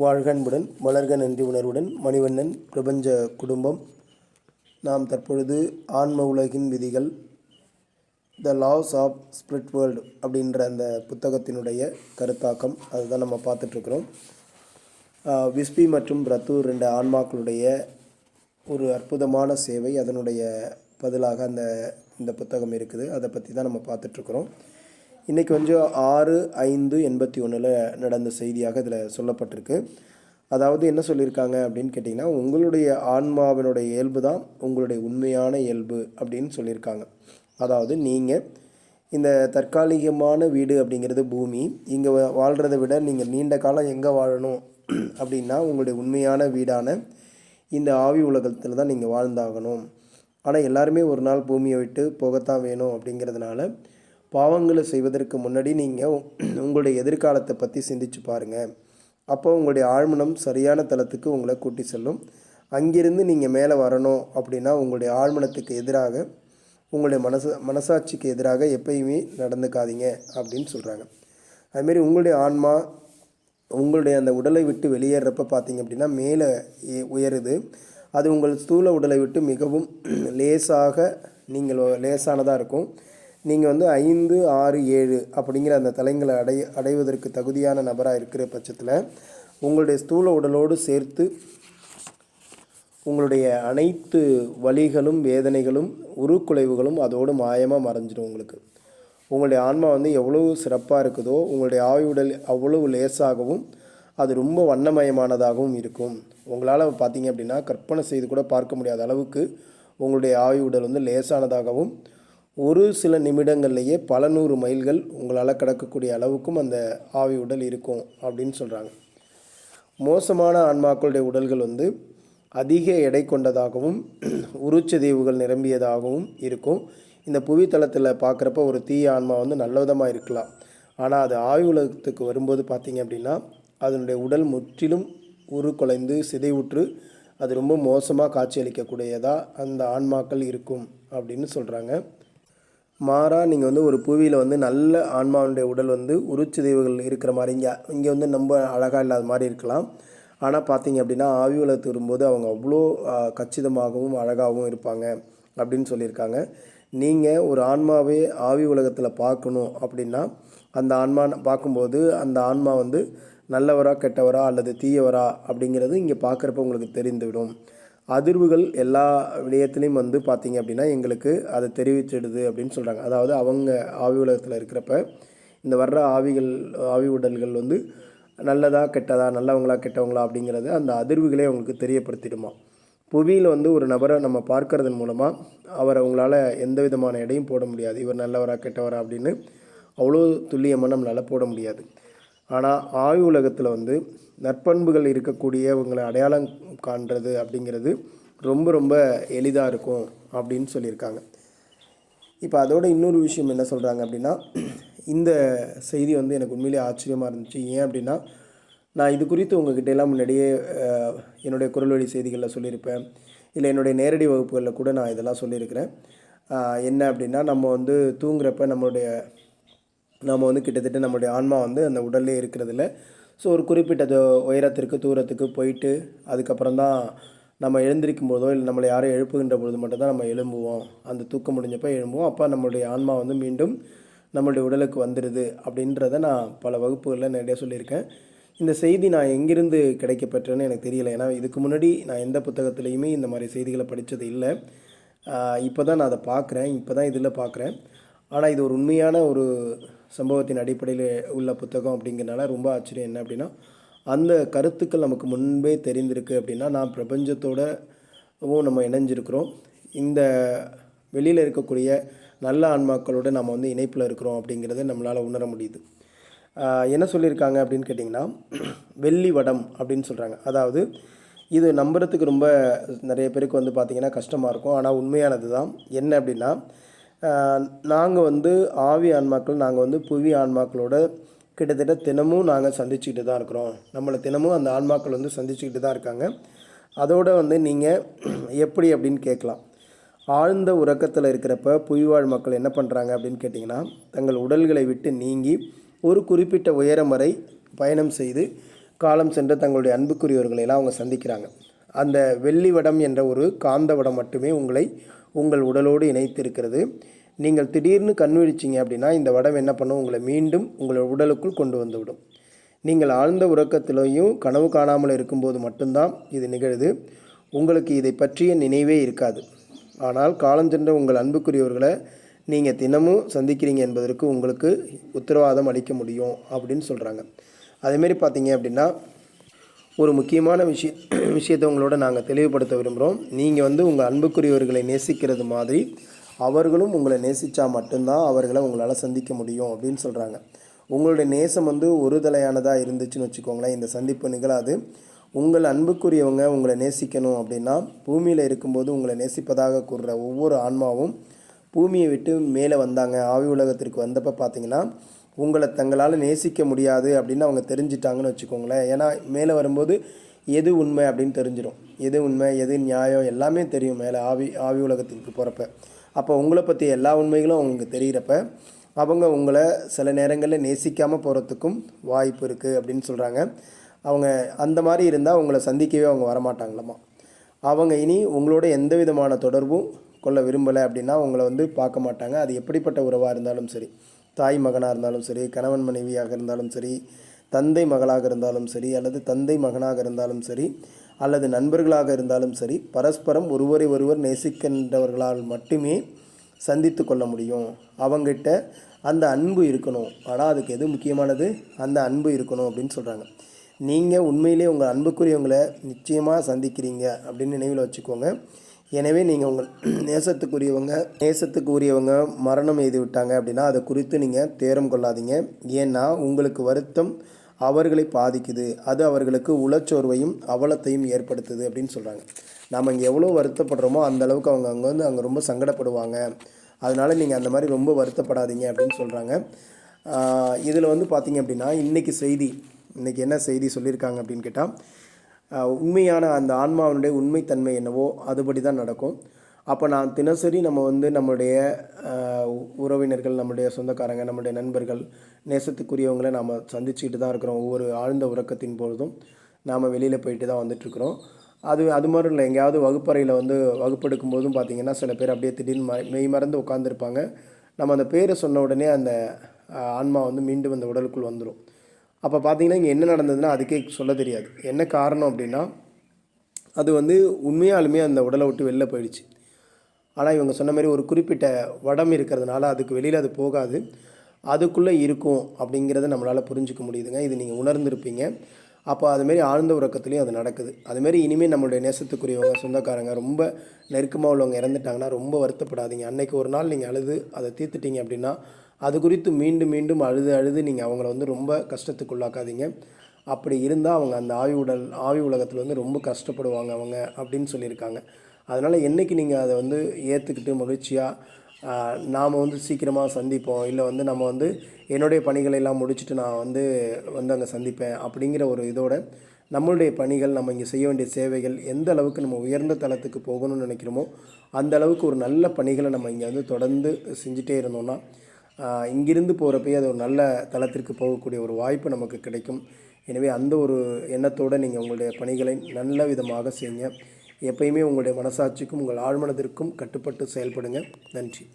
வாழ்கன்புடன் வளர்க நன்றி உணர்வுடன் மணிவண்ணன் பிரபஞ்ச குடும்பம். நாம் தற்பொழுது ஆன்ம உலகின் விதிகள் the laws of spirit world அப்படின்ற அந்த புத்தகத்தினுடைய கருத்தாக்கம். அதுதான் நம்ம பார்த்துட்ருக்குறோம். விஸ்பி மற்றும் ரத்தூர் ரெண்டு ஆன்மாக்களுடைய ஒரு அற்புதமான சேவை. அதனுடைய பதிலாக அந்த இந்த புத்தகம் இருக்குது. அதை பற்றி தான் நம்ம பார்த்துட்ருக்குறோம். இன்றைக்கி கொஞ்சம் ஆறு ஐந்து எண்பத்தி ஒன்றில் நடந்த செய்தியாக இதில் சொல்லப்பட்டிருக்கு. அதாவது என்ன சொல்லியிருக்காங்க அப்படின்னு கேட்டிங்கன்னா உங்களுடைய ஆன்மாவினுடைய இயல்பு தான் உங்களுடைய உண்மையான இயல்பு அப்படின்னு சொல்லியிருக்காங்க. அதாவது நீங்கள் இந்த தற்காலிகமான வீடு அப்படிங்கிறது பூமி இங்கே வாழ்கிறத விட நீங்கள் நீண்ட காலம் எங்கே வாழணும் அப்படின்னா உங்களுடைய உண்மையான வீடான இந்த ஆவி உலகத்தில் தான் நீங்கள் வாழ்ந்தாகணும். ஆனால் எல்லாருமே ஒரு நாள் பூமியை விட்டு போகத்தான் வேணும் அப்படிங்கிறதுனால பாவங்களை செய்வதற்கு முன்னாடி நீங்கள் உங்களுடைய எதிர்காலத்தை பற்றி சிந்திச்சு பாருங்கள் அப்போ உங்களுடைய ஆழ்மனம் சரியான தளத்துக்கு உங்களை கூட்டி செல்லும். அங்கிருந்து நீங்கள் மேலே வரணும் அப்படின்னா உங்களுடைய ஆழ்மனத்துக்கு எதிராக உங்களுடைய மனசு மனசாட்சிக்கு எதிராக எப்பயுமே நடந்துக்காதீங்க அப்படின்னு சொல்கிறாங்க அதுமாரி உங்களுடைய ஆன்மா உங்களுடைய அந்த உடலை விட்டு வெளியேறப்ப பார்த்தீங்க அப்படின்னா மேலே உயருது. அது உங்கள் ஸ்தூல உடலை விட்டு மிகவும் லேசாக நீங்கள் லேசானதாக இருக்கும். நீங்கள் வந்து ஐந்து ஆறு ஏழு அப்படிங்கிற அந்த தலைங்களை அடை அடைவதற்கு தகுதியான நபராக இருக்கிற பட்சத்தில் உங்களுடைய ஸ்தூல உடலோடு சேர்த்து உங்களுடைய அனைத்து வழிகளும் வேதனைகளும் உருக்குலைவுகளும் அதோடு மாயமாக மறைஞ்சிடும் உங்களுக்கு. உங்களுடைய ஆன்மா வந்து எவ்வளவு சிறப்பாக இருக்குதோ உங்களுடைய ஆவி உடல் அவ்வளவு லேசாகவும் அது ரொம்ப வண்ணமயமானதாகவும் இருக்கும். உங்களால் பார்த்தீங்க அப்படின்னா கற்பனை செய்து கூட பார்க்க முடியாத அளவுக்கு உங்களுடைய ஆவி உடல் வந்து லேசானதாகவும் ஒரு சில நிமிடங்கள்லேயே பல நூறு மைல்கள் உங்களால் கடக்கக்கூடிய அளவுக்கும் அந்த ஆவி உடல் இருக்கும் அப்படின்னு சொல்கிறாங்க மோசமான ஆன்மாக்களுடைய உடல்கள் வந்து அதிக எடை கொண்டதாகவும் உருச்சதீவுகள் நிரம்பியதாகவும் இருக்கும். இந்த புவித்தளத்தில் பார்க்குறப்ப ஒரு தீய ஆன்மா வந்து நல்ல விதமாக இருக்கலாம். ஆனால் அது ஆய்வு உலகத்துக்கு வரும்போது பார்த்திங்க அப்படின்னா அதனுடைய உடல் முற்றிலும் உருக்குலைந்து சிதைவுற்று அது ரொம்ப மோசமாக காட்சியளிக்கக்கூடியதாக அந்த ஆன்மாக்கள் இருக்கும் அப்படின்னு சொல்கிறாங்க மாறாக நீங்கள் வந்து ஒரு புவியில் வந்து நல்ல ஆன்மாவுடைய உடல் வந்து உருச்சிதைவுகள் இருக்கிற மாதிரி இங்கே இங்கே வந்து ரொம்ப அழகாக இல்லாத மாதிரி இருக்கலாம். ஆனால் பார்த்தீங்க அப்படின்னா ஆவி உலகத்துக்கு வரும்போது அவங்க அவ்வளோ கச்சிதமாகவும் அழகாகவும் இருப்பாங்க அப்படின்னு சொல்லியிருக்காங்க. நீங்கள் ஒரு ஆன்மாவே ஆவி உலகத்தில் பார்க்கணும் அப்படின்னா அந்த ஆன்மா பார்க்கும்போது அந்த ஆன்மா வந்து நல்லவரா கெட்டவரா அல்லது தீயவரா அப்படிங்கிறது இங்கே பார்க்குறப்ப உங்களுக்கு தெரிந்துவிடும். அதிர்வுகள் எல்லா விடயத்துலேயும் வந்து பார்த்திங்க அப்படின்னா எங்களுக்கு அதை தெரிவிச்சிடுது அப்படின்னு சொல்கிறாங்க அதாவது அவங்க ஆவி உலகத்தில் இருக்கிறப்ப இந்த வர்ற ஆவிகள் ஆவி உடல்கள் வந்து நல்லதா கெட்டதா நல்லவங்களா கெட்டவங்களா அப்படிங்கிறது அந்த அதிர்வுகளே அவங்களுக்கு தெரியப்படுத்திடுமா. புவியில் வந்து ஒரு நபரை நம்ம பார்க்கறதன் மூலமாக அவரை உங்களால் எந்த விதமான எடையும் போட முடியாது. இவர் நல்லவரா கெட்டவரா அப்படின்னு அவ்வளோ துல்லியமாக நம்மளால் போட முடியாது. ஆனால் ஆய்வு உலகத்தில் வந்து நற்பண்புகள் இருக்கக்கூடியவங்களை அடையாளம் காண்றது அப்படிங்கிறது ரொம்ப ரொம்ப எளிதாக இருக்கும் அப்படின்னு சொல்லியிருக்காங்க. இப்போ அதோட இன்னொரு விஷயம் என்ன சொல்கிறாங்க அப்படின்னா இந்த செய்தி வந்து எனக்கு உண்மையிலேயே ஆச்சரியமாக இருந்துச்சு. ஏன் அப்படின்னா நான் இது குறித்து உங்ககிட்ட எல்லாம் முன்னாடியே என்னுடைய குரல் வழி செய்திகளில் சொல்லியிருப்பேன். இல்லை என்னுடைய நேரடி வகுப்புகளில் கூட நான் இதெல்லாம் சொல்லியிருக்கிறேன். என்ன அப்படின்னா நம்ம வந்து தூங்குறப்ப நம்மளுடைய நம்ம வந்து கிட்டத்தட்ட நம்மளுடைய ஆன்மா வந்து அந்த உடல்லே இருக்கிறதில்ல ஸோ ஒரு குறிப்பிட்ட உயரத்திற்கு தூரத்துக்கு போயிட்டு அதுக்கப்புறம் தான் நம்ம எழுந்திருக்கும் போதோ இல்லை நம்மளை யாரும் எழுப்புகின்ற பொழுது மட்டும்தான் நம்ம எழும்புவோம். அந்த தூக்கம் முடிஞ்சப்போ எழும்புவோம். அப்போ நம்மளுடைய ஆன்மா வந்து மீண்டும் நம்மளுடைய உடலுக்கு வந்துடுது அப்படின்றத நான் பல வகுப்புகளில் நிறைய சொல்லியிருக்கேன். இந்த செய்தி நான் எங்கிருந்து கிடைக்கப்பெற்றேன்னு எனக்கு தெரியல. ஏன்னா இதுக்கு முன்னாடி நான் எந்த புத்தகத்துலேயுமே இந்த மாதிரி செய்திகளை படித்தது இல்லை. இப்போ தான் நான் அதை பார்க்குறேன். இப்போ தான் இதில் பார்க்குறேன். ஆனால் இது ஒரு உண்மையான ஒரு சம்பவத்தின் அடிப்படையில் உள்ள புத்தகம் அப்படிங்கிறனால ரொம்ப ஆச்சரியம் என்ன அப்படின்னா அந்த கருத்துக்கள் நமக்கு முன்பே தெரிந்திருக்கு அப்படின்னா நான் பிரபஞ்சத்தோடவும் நம்ம இணைஞ்சிருக்கிறோம். இந்த வெளியில் இருக்கக்கூடிய நல்ல ஆன்மாக்களோட நம்ம வந்து இணைப்பில் இருக்கிறோம் அப்படிங்கிறத நம்மளால் உணர முடியுது. என்ன சொல்லியிருக்காங்க அப்படின்னு கேட்டிங்கன்னா வெள்ளி வடம் அப்படின்னு சொல்கிறாங்க அதாவது இது நம்புறதுக்கு ரொம்ப நிறைய பேருக்கு வந்து பார்த்திங்கன்னா கஷ்டமாக இருக்கும். ஆனால் உண்மையானது தான் என்ன அப்படின்னா நாங்கள் வந்து ஆவி ஆன்மாக்கள் நாங்கள் வந்து புவி ஆன்மாக்களோட கிட்டத்தட்ட தினமும் நாங்கள் சந்திச்சுக்கிட்டு தான் இருக்கிறோம். நம்மளை தினமும் அந்த ஆன்மாக்கள் வந்து சந்திச்சுக்கிட்டு தான் இருக்காங்க. அதோடு வந்து நீங்கள் எப்படி அப்படின்னு கேட்கலாம். ஆழ்ந்த உறக்கத்தில் இருக்கிறப்ப புவிவாழ் மக்கள் என்ன பண்ணுறாங்க அப்படின்னு கேட்டிங்கன்னா தங்கள் உடல்களை விட்டு நீங்கி ஒரு குறிப்பிட்ட உயரம் வரை பயணம் செய்து காலம் சென்று தங்களுடைய அன்புக்குரியவர்களை எல்லாம் அவங்க சந்திக்கிறாங்க. அந்த வெள்ளி வடம் என்ற ஒரு காந்த வடம் மட்டுமே உங்களை உங்கள் உடலோடு இணைத்திருக்கிறது. நீங்கள் திடீர்னு கண் விழிச்சிங்க அப்படின்னா இந்த வடம் என்ன பண்ணும்? உங்களை மீண்டும் உங்கள் உடலுக்குள் கொண்டு வந்துவிடும். நீங்கள் ஆழ்ந்த உறக்கத்திலேயும் கனவு காணாமல் இருக்கும்போது மட்டும்தான் இது நிகழுது. உங்களுக்கு இதை பற்றிய நினைவே இருக்காது. ஆனால் காலஞ்சென்ற உங்கள் அன்புக்குரியவர்களை நீங்கள் தினமும் சந்திக்கிறீங்க என்பதற்கு உங்களுக்கு உத்தரவாதம் அளிக்க முடியும் அப்படின்னு சொல்கிறாங்க அதேமாரி பார்த்தீங்க அப்படின்னா ஒரு முக்கியமான விஷய விஷயத்தை உங்களோட நாங்கள் தெளிவுபடுத்த விரும்புகிறோம் நீங்கள் வந்து உங்கள் அன்புக்குரியவர்களை நேசிக்கிறது மாதிரி அவர்களும் உங்களை நேசித்தா மட்டும்தான் அவர்களை உங்களால் சந்திக்க முடியும் அப்படின்னு சொல்கிறாங்க உங்களுடைய நேசம் வந்து ஒரு தலையானதாக இருந்துச்சுன்னு வச்சுக்கோங்களேன். இந்த சந்திப்பு நிகழாது. உங்கள் அன்புக்குரியவங்க உங்களை நேசிக்கணும் அப்படின்னா பூமியில் இருக்கும்போது உங்களை நேசிப்பதாக கூறுற ஒவ்வொரு ஆன்மாவும் பூமியை விட்டு மேலே வந்தாங்க. ஆவி உலகத்திற்கு வந்தப்போ பார்த்தீங்கன்னா உங்களை தங்களால் நேசிக்க முடியாது அப்படின்னு அவங்க தெரிஞ்சிட்டாங்கன்னு வச்சுக்கோங்களேன். ஏன்னா மேலே வரும்போது எது உண்மை அப்படின்னு தெரிஞ்சிடும் எது உண்மை எது நியாயம் எல்லாமே தெரியும் மேலே ஆவி ஆவி உலகத்திற்கு போகிறப்ப அப்போ உங்களை பற்றி எல்லா உண்மைகளும் அவங்களுக்கு தெரிகிறப்ப அவங்க உங்களை சில நேரங்களில் நேசிக்காமல் போகிறதுக்கும் வாய்ப்பு இருக்குது அப்படின்னு சொல்கிறாங்க அவங்க அந்த மாதிரி இருந்தால் உங்களை சந்திக்கவே அவங்க வரமாட்டாங்களாமா. அவங்க இனி உங்களோட எந்த விதமான தொடர்பும் கொள்ள விரும்பலை அப்படின்னா உங்களை வந்து பார்க்க மாட்டாங்க. அது எப்படிப்பட்ட உறவாக இருந்தாலும் சரி. தாய் மகனாக இருந்தாலும் சரி கணவன் மனைவியாக இருந்தாலும் சரி தந்தை மகளாக இருந்தாலும் சரி அல்லது தந்தை மகனாக இருந்தாலும் சரி அல்லது நண்பர்களாக இருந்தாலும் சரி பரஸ்பரம் ஒருவரை ஒருவர் நேசிக்கின்றவர்களால் மட்டுமே சந்தித்து கொள்ள முடியும். அவங்ககிட்ட அந்த அன்பு இருக்கணும். ஆனால் அதுக்கு எது முக்கியமானது? அந்த அன்பு இருக்கணும் அப்படின்னு சொல்கிறாங்க நீங்கள் உண்மையிலே உங்கள் அன்புக்குரியவங்களை நிச்சயமாக சந்திக்கிறீங்க அப்படின்னு நினைவில் வச்சுக்கோங்க. எனவே நீங்கள் உங்கள் நேசத்துக்குரியவங்க நேசத்துக்கு உரியவங்க மரணம் எய்து விட்டாங்க அப்படின்னா அதை குறித்து நீங்கள் தேரம் கொள்ளாதீங்க. ஏன்னா உங்களுக்கு வருத்தம் அவர்களை பாதிக்குது. அது அவர்களுக்கு உளச்சோர்வையும் அவலத்தையும் ஏற்படுத்துது அப்படின்னு சொல்கிறாங்க நாம் இங்கே எவ்வளோ வருத்தப்படுறோமோ அந்த அளவுக்கு அவங்க அங்கே வந்து அங்கே ரொம்ப சங்கடப்படுவாங்க. அதனால் நீங்கள் அந்த மாதிரி ரொம்ப வருத்தப்படாதீங்க அப்படின்னு சொல்கிறாங்க இதில் வந்து பார்த்தீங்க அப்படின்னா இன்றைக்கி செய்தி இன்றைக்கி என்ன செய்தி சொல்லியிருக்காங்க அப்படின்னு கேட்டால் உண்மையான அந்த ஆன்மாவினுடைய உண்மைத்தன்மை என்னவோ அதுபடி தான் நடக்கும். அப்போ நான் தினசரி நம்ம வந்து நம்மளுடைய உறவினர்கள் நம்முடைய சொந்தக்காரங்க நம்முடைய நண்பர்கள் நேசத்துக்குரியவங்களை நாம் சந்திச்சுக்கிட்டு தான் இருக்கிறோம். ஒவ்வொரு ஆழ்ந்த உறக்கத்தின் பொழுதும் நாம் வெளியில் போயிட்டு தான் வந்துட்டுருக்குறோம் அது அது மாதிரி இல்லை. எங்கேயாவது வகுப்பறையில் வந்து வகுப்பெடுக்கும் போதும் பார்த்திங்கன்னா சில பேர் அப்படியே திடீர்னு ம மெய் மறந்து உட்காந்துருப்பாங்க நம்ம அந்த பேரை சொன்ன உடனே அந்த ஆன்மா வந்து மீண்டும் அந்த உடலுக்குள் வந்துடும் அப்போ பார்த்தீங்கன்னா இங்கே என்ன நடந்ததுன்னா அதுக்கே சொல்ல தெரியாது. என்ன காரணம் அப்படின்னா அது வந்து உண்மையாலுமே அந்த உடலை விட்டு வெளில போயிடுச்சு. ஆனால் இவங்க சொன்ன மாதிரி ஒரு குறிப்பிட்ட வடம் இருக்கிறதுனால அதுக்கு வெளியில் அது போகாது. அதுக்குள்ளே இருக்கும் அப்படிங்கிறத நம்மளால் புரிஞ்சிக்க முடியுதுங்க. இது நீங்கள் உணர்ந்திருப்பீங்க. அப்போ அதுமாரி ஆழ்ந்த உறக்கத்துலேயும் அது நடக்குது. அதுமாரி இனிமேல் நம்மளுடைய நேசத்துக்குரியவங்க சொந்தக்காரங்க ரொம்ப நெருக்கமாக உள்ளவங்க இறந்துட்டாங்கன்னா ரொம்ப வருத்தப்படாதீங்க. அன்றைக்கி ஒரு நாள் நீங்கள் அழுது அதை தீர்த்துட்டீங்க அப்படின்னா அது குறித்து மீண்டும் மீண்டும் அழுது அழுது நீங்கள் அவங்கள வந்து ரொம்ப கஷ்டத்துக்குள்ளாக்காதீங்க. அப்படி இருந்தால் அவங்க அந்த ஆவி உடல் ஆவி உலகத்தில் வந்து ரொம்ப கஷ்டப்படுவாங்க அவங்க அப்படின்னு சொல்லியிருக்காங்க. அதனால் என்றைக்கு நீங்கள் அதை வந்து ஏற்றுக்கிட்டு மகிழ்ச்சியாக நாம் வந்து சீக்கிரமாக சந்திப்போம் இல்லை வந்து நம்ம வந்து என்னுடைய பணிகளை எல்லாம் முடிச்சுட்டு நான் வந்து வந்து அங்கே சந்திப்பேன் அப்படிங்கிற ஒரு இதோட நம்மளுடைய பணிகள் நம்ம இங்கே செய்ய வேண்டிய சேவைகள் எந்த அளவுக்கு நம்ம உயர்ந்த தளத்துக்கு போகணும்னு நினைக்கிறோமோ அந்த அளவுக்கு ஒரு நல்ல பணிகளை நம்ம இங்கே வந்து தொடர்ந்து செஞ்சுட்டே இருந்தோம்னா இங்கிருந்து போகிறப்பயே அது ஒரு நல்ல தளத்திற்கு போகக்கூடிய ஒரு வாய்ப்பு நமக்கு கிடைக்கும். எனவே அந்த ஒரு எண்ணத்தோடு நீங்கள் உங்களுடைய பணிகளை நல்ல விதமாக செய்யுங்க. எப்பயுமே உங்களுடைய மனசாட்சிக்கும் உங்கள் ஆழ்மனதிற்கும் கட்டுப்பட்டு செயல்படுங்க. நன்றி.